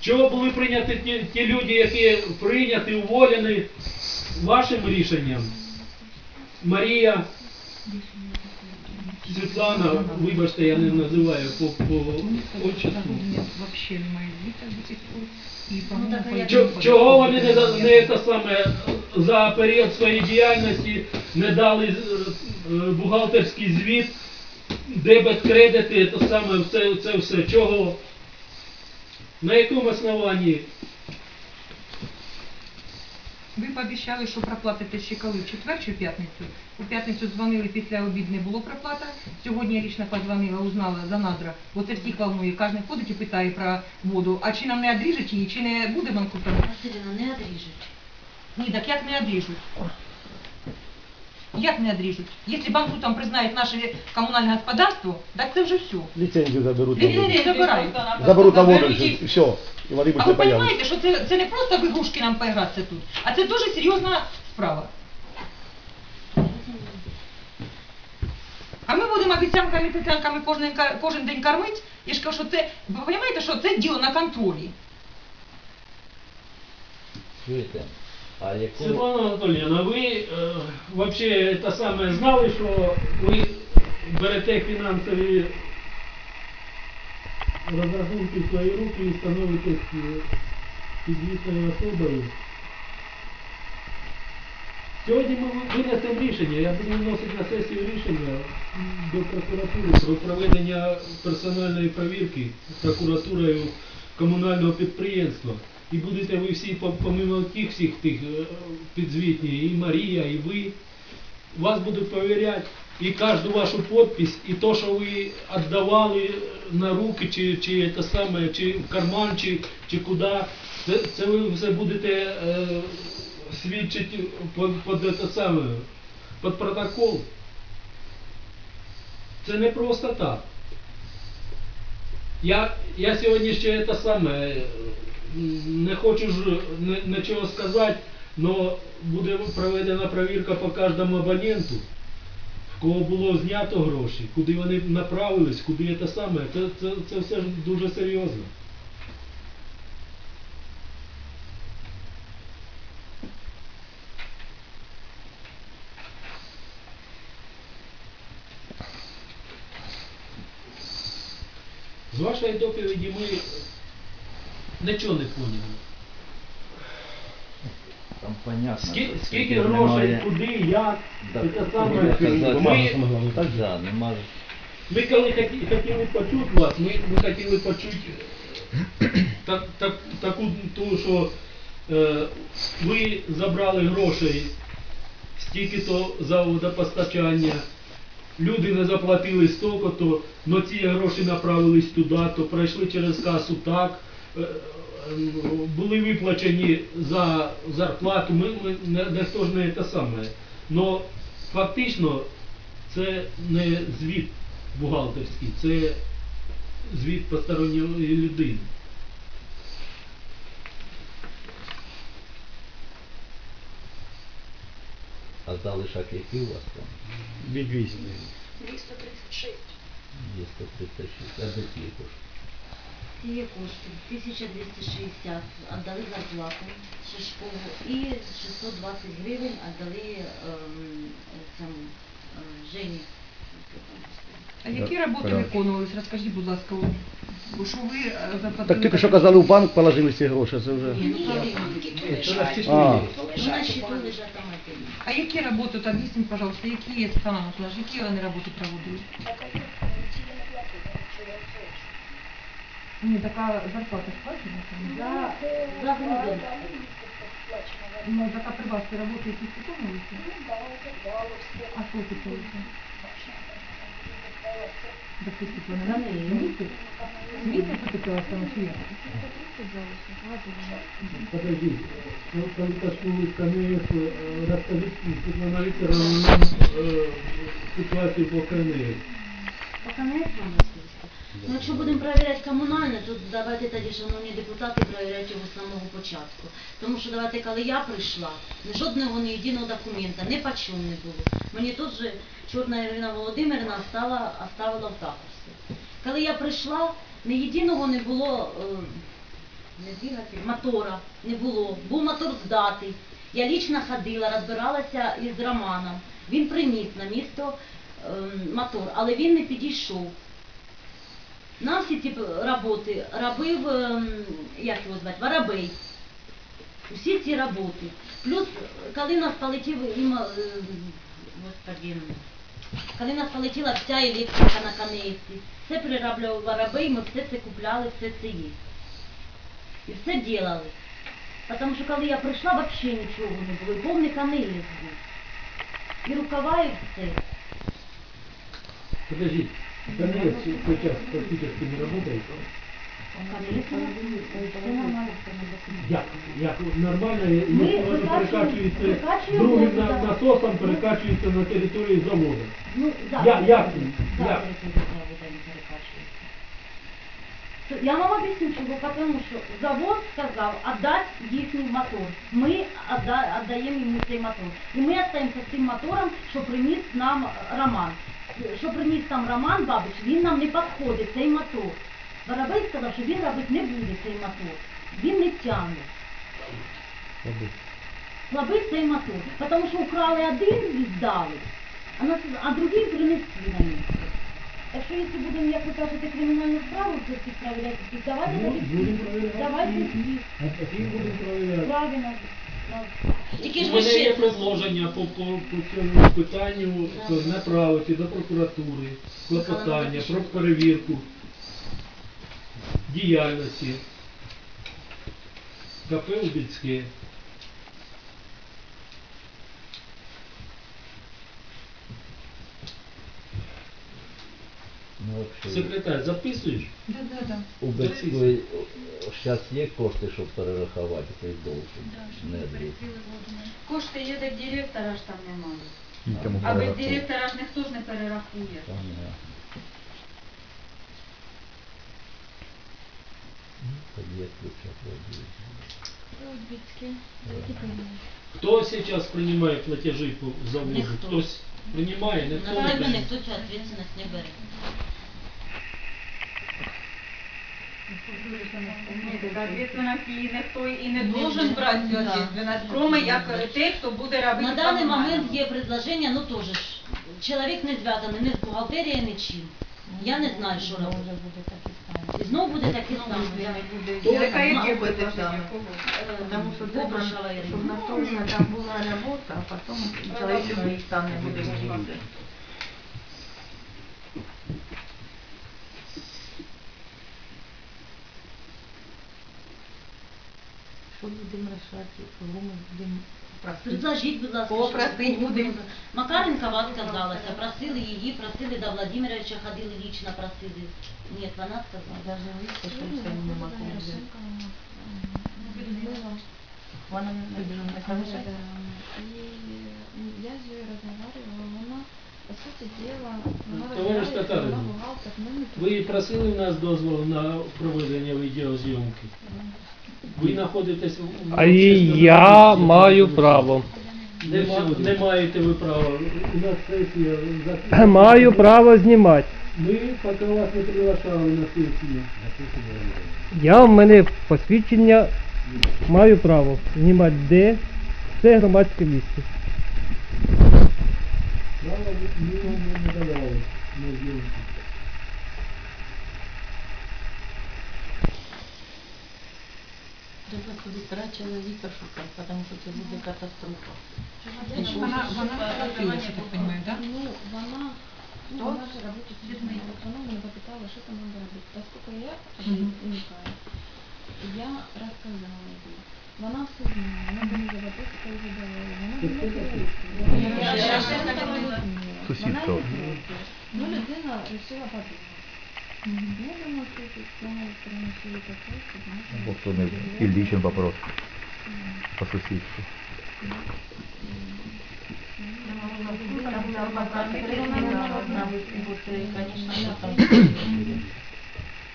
Чого були прийняті ті, ті люди, які прийняті, уволені вашим рішенням? Марія, Світлана, вибачте, я не називаю по, отчеству. Чого вони не, не те саме за період своєї діяльності не дали е, бухгалтерський звіт, дебет, кредити, те саме це, це все. Чого? На якому основанні? Ви пообіцяли, що проплатите ще коли? В четвер чи в п'ятницю? У п'ятницю дзвонили, після обід не було проплата. Сьогодні я лично подзвонила, узнала за надра. Бо це всіх волнує. Кожен ходить і питає про воду. А чи нам не одріжуть її, чи не буде банкрутом? Василіна, не одріжуть. Ні, так як не одріжуть? Як не одріжуть? Якщо банкрутом признають наше комунальне господарство, так це вже все. Лицензию заберут. на воду. Забирають. Заберут на воду, Заберуть і все. И воды А ви не появится. розумієте, що це, це не просто в ігрушки нам поігратися тут, а це дуже серйозна справа. А ми будемо обіцянками, обіцянками кожен, ка- кожен день кормити. Я ж кажу, що це, ви розумієте, що це діло на контролі. Чуєте? А яку Світлана Анатоліївна, ви е, взагалі те саме знали, що ви берете фінансові розрахунки в свої руки і становитесь підзвітною особою? Сьогодні ми винесемо рішення, я буду вносити на сесію рішення до прокуратури про проведення персональної перевірки прокуратурою комунального підприємства. І будете ви всі, помимо тих всіх тих е, підзвітні, і Марія, і ви, вас будуть перевіряти. І кожну вашу підпись, і то, що ви віддавали на руки, чи, чи те саме, чи в карман, чи, чи куди, це, це ви все будете е, свідчити під, під, те саме, під протокол. Це не просто так. Я, я сьогодні ще це саме, е, не хочу ж нічого сказати, але буде проведена перевірка по кожному абоненту, в кого було знято гроші, куди вони направились, куди це саме. Це, це, це все ж дуже серйозно. З вашої доповіді ми нічого не поняли. там понятно. Скільки, що скільки грошей, немає- куди, як, Да, це саме. казав, Ми, так? Да, нема ж. ми коли хоті- хотіли почути вас, ми, ми хотіли почути так, так, таку ту, що е, ви забрали грошей стільки-то за водопостачання, люди не заплатили стільки-то, але ці гроші направились туди, то пройшли через касу так. е, е, Були виплачені за зарплату, ми, ми ніхто ж не те саме. Но фактично це не звіт бухгалтерський, це звіт посторонньої людини. Залишок який у вас там? 200. 236. Є 136. А де ті кошти? Ці є кошти 1260 віддали зарплату Шишкову і 620 гривень віддали ем, цьому е, Жені. А які роботи виконувались? Розкажіть, будь ласка, бо що ви е, заплатили... Так тільки що казали, в банк положили ці гроші, це вже. Ні, Ні, банки лежать. А. є. То лежать у щиту банку. лежать там отдельно. А які роботи, от об'ясніть, пожалуйста, які є Світлана Анатолійовна, які вони роботи проводили? Ні, така зарплата сплачена? За, грудень. Ну, така при вас роботи якісь виконувалися? Ну, да, Закбаловське. А що це робиться? вона не місяць? Місяць потеплилася там чи? Подожди, ну, Контактули КНС, е, розкажіть, Світлана Вікторовна, нам е, ситуацію по КНС. Поки не вам розповісти. Ну, якщо будемо перевіряти комунальне, то давайте тоді, шановні депутати, перевіряти його з самого початку. Тому що давайте, коли я прийшла, жодного ні єдиного документа, ні по чому не було. Мені тут же чорна Ірина Володимирівна оставила, оставила в такості. Коли я прийшла, ні єдиного не було е, не мотора не було. Був мотор здатий. Я лічно ходила, розбиралася із Романом. Він приніс на місто ем, мотор, але він не підійшов. На всі ці роботи робив, ем, як його звати, Воробей. Всі ці роботи. Плюс, коли нас полетів їм, е, господи, коли нас полетіла вся електрика на конейці, все перероблював Воробей, ми все це купляли, все це є. І все делали. Тому що коли я прийшла, взагалі нічого не було, повний конець був. І рукава, і все. Подождите, конец сейчас практически не работает. Як? Як нормально, викачуємо другим насосом, перекачуються на території заводу. Ну, Я- завтра. як? Як? завода перекачується. Я вам об'ясню, чого, тому що завод сказав віддати їхній мотор. Ми відда- віддаємо йому цей мотор. І ми залишаємося з цим мотором, що приніс нам Роман. Що приніс там Роман Бабич, він нам не підходить, цей мотор. Воробей сказав, що він робити не буде цей мотор. Він не тягне. Слабий цей мотор. Тому що украли один, віддали, а, на, а другий принесли на місце. Так що якщо будемо, як ви кажете, кримінальну справу це всіх перевіряти, давайте Ну, тоді будемо всіх. перевіряти. Давайте всіх. А Тільки ж У ви мене є ще... предложення по, по, по цьому питанню що направити до прокуратури клопотання про перевірку діяльності КП Убіцьке. Ну, вообще, Секретар, записуєш? Да, да, да. у зараз є кошти, щоб перерахувати цей долг? Не буде. Кошти є до директора ж там немає. Нікому А без перераховувати. директора ж ніхто ж не перерахує. Там, е, ну, Тоді я ключа кладу. Хто зараз приймає платежі по заводу? Ніхто. Хтось приймає, ніхто На не себе приймає. ніхто цю відповідальність не бере. Ні, так відповідальність її ніхто і не должен брати цю відповідальність, кроме як той, хто буде робити На даний комунальне. момент є предложення, ну теж ж, чоловік не зв'язаний ні з бухгалтерією, нічим. Я не знаю, що робити. І знову буде таке саме. Яка є Ма- предложення? Потому что треба, Бобрышева Ирина. чтобы настроена там была работа, а потом человек любой там не будет Предложіть, будь ласка. Кого що- просить кого будемо? будемо? Макаренкова отказалася, просили її, просили до Владимировича, ходили лично, просили. Ні, вона сказала. Даже листа, що все не могу взяти. Вона не буде не казати. И я с ней разговаривала, она, по сути дела, она Товарищ разбирается, Татарин, она бухгалтер, ну, не Ви просили в нас дозволу на проведення відеозйомки? Ви знаходитесь в А і я маю право. Нема, не маєте ви права. У нас сесія закрита. Маю право знімати. Ми поки вас не приглашали на сесію. Я в мене посвідчення маю право знімати де. Це громадське місце. Право ми вам не давали на зйомки. Собі три чоловіка шукати, тому що це буде катастрофа. Вона, вона спросила, я так понимаю, да? Ну, вона, ну, вона же работает с детьми, вот она меня попитала, что там надо робити. Поскольку я уникаю, я рассказала ей. Вона все знає, вона мені за вопроси коли задавала, вона не Вона розумію. Сусідка. Вона не проти. Ну, людина вирішила подумати. Я думаю, що тут вона приносили таке, щоб можна... Бо хто не Іллічин вопрос по сусідству. Там норма на бути, звісно, я там.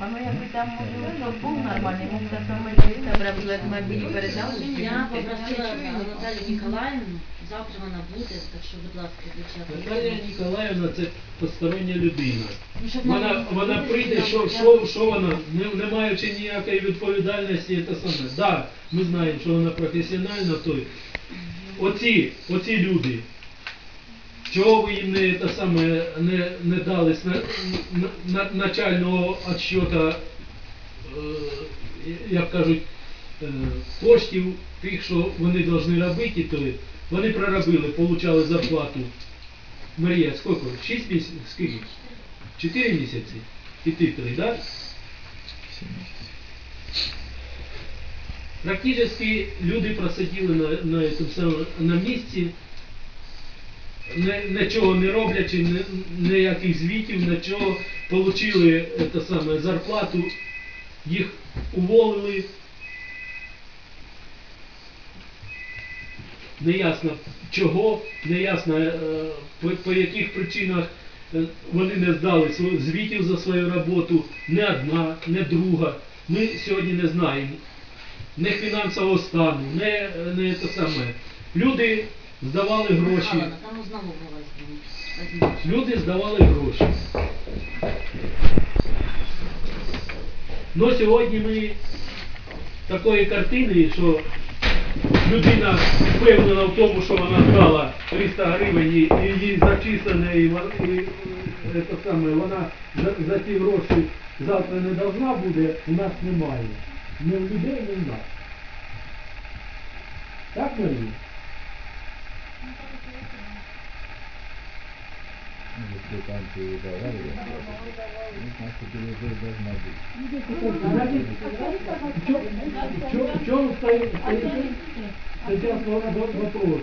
Воно якби там може ну, був нормальний, мог так само дивитися, брав автомобіль, передав. Я попросила Наталью Николаевну Завтра вона буде, так що, будь ласка, дівчата. Наталія Ніколаївна це постороння людина. Ну, щоб Вона, нам вона прийде, що, що, що вона, не, не маючи ніякої відповідальності, це саме. Да, ми знаємо, що вона професіональна, той. Оці, оці люди, чого ви їм не, те саме, не, не дали с- на, на, на, начального отсчета, е, як кажуть, е, коштів тих, що вони повинні робити, то вони проробили, получали зарплату. Марія, сколько? Шість місяців? Скільки? Чотири місяці? І ти три, да? Практично люди просиділи на, на, самом, на місці, нічого не роблячи, ніяких звітів, нічого, це саме, зарплату, їх уволили. Неясно чого, неясно е, по, по яких причинах е, вони не здали звітів за свою роботу, не одна, не друга. Ми сьогодні не знаємо не фінансового стану, не, не те саме. Люди здавали гроші. Люди здавали гроші. Ну сьогодні ми такої картини, що людина впевнена в тому, що вона здала 300 гривень і її зачислене, і, і, і, це саме, вона за, за ті гроші завтра не должна буде, у нас немає. Ні в людей, ні в нас. Так, Марія? Если там передавали, ну, значит, передача должна быть. Значит, в чё- в чем стоит, стоит сейчас вопрос? вопрос.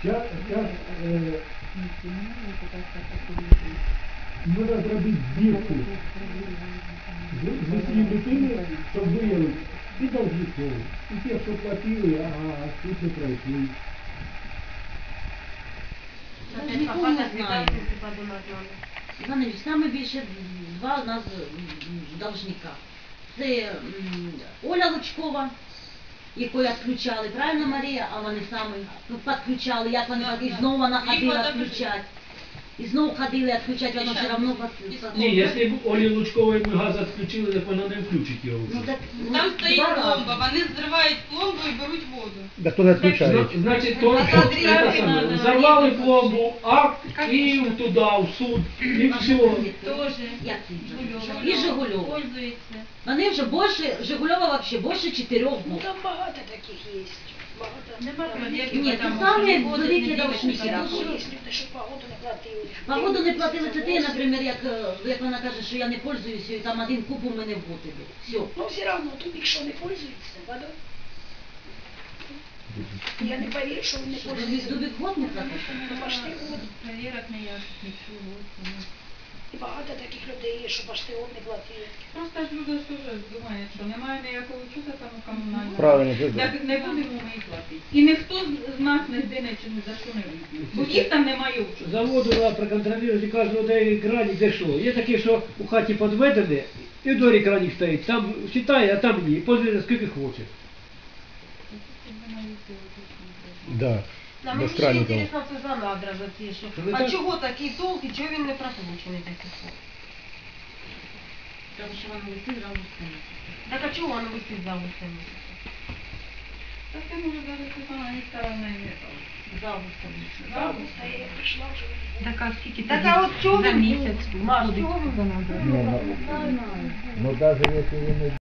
Сейчас, сейчас э, треба зробити збірку з, з усієї дитини, щоб виявити і должників, і тих, що платили, а тут не пройшли. Нікого не знаю. Іван Ильич, саме більше два у нас должника. Це м, Оля Лучкова, якої відключали, правильно Марія? А вони самі ну, підключали, як вони так, і знову вона ходила відключати. І знову ходили відключати, вона все одно. Ні, якщо б Олі Лучкової ми газ відключили, так вона не включить його вже. Ну, так, ну, Там стоїть два рази. пломба, вони зривають пломбу і беруть воду. Да хто не? Зна- Значить, то, там це тряпки саме. надо Взорвали пломбу, акт, і туди, в суд, і все. Тоже. Як це? Жигульова. І Жигульова. Пользується. Вони вже більше, Жигульова вообще більше чотирьох Ну був. там багато таких є. Ні, там самі великі люди, що погоду не платили. Це ти, наприклад, як, е, як вона каже, що я не пользуюся, і там один куб у мене в бутилі. Все. Ну, все одно, тут якщо не пользується, вода. Я не повірю, що ви не Що, ви пользуєтеся. дубик год не платите? Ну, І багато таких людей є, що пошти год не платили. Просто ж люди ж теж думають, що немає ніякого чуда там комунального. Правильно, це Так не будемо ми і платити. І ніхто з нас ніде не чи ні за що не вийде. Бо їх там немає учу. Заводу треба проконтролювати кожного де краник, де що. Є такі, що у хаті підведені, і в дворі краник стоїть, там читає, а там ні. Пользується скільки хоче. Да. На мені ще інтересно, це за надра за що. А так- чого такий толк і чого він не прокручений такий толк? Тому що вони висить зразу стане. Так а чого воно висить за усім? Так це може навіть це саме не сторони не так. Завуса. Я прийшла вже. Так а скільки Так а от чого за він місяць Маш, виходить чого він за надра? Ну, даже если він і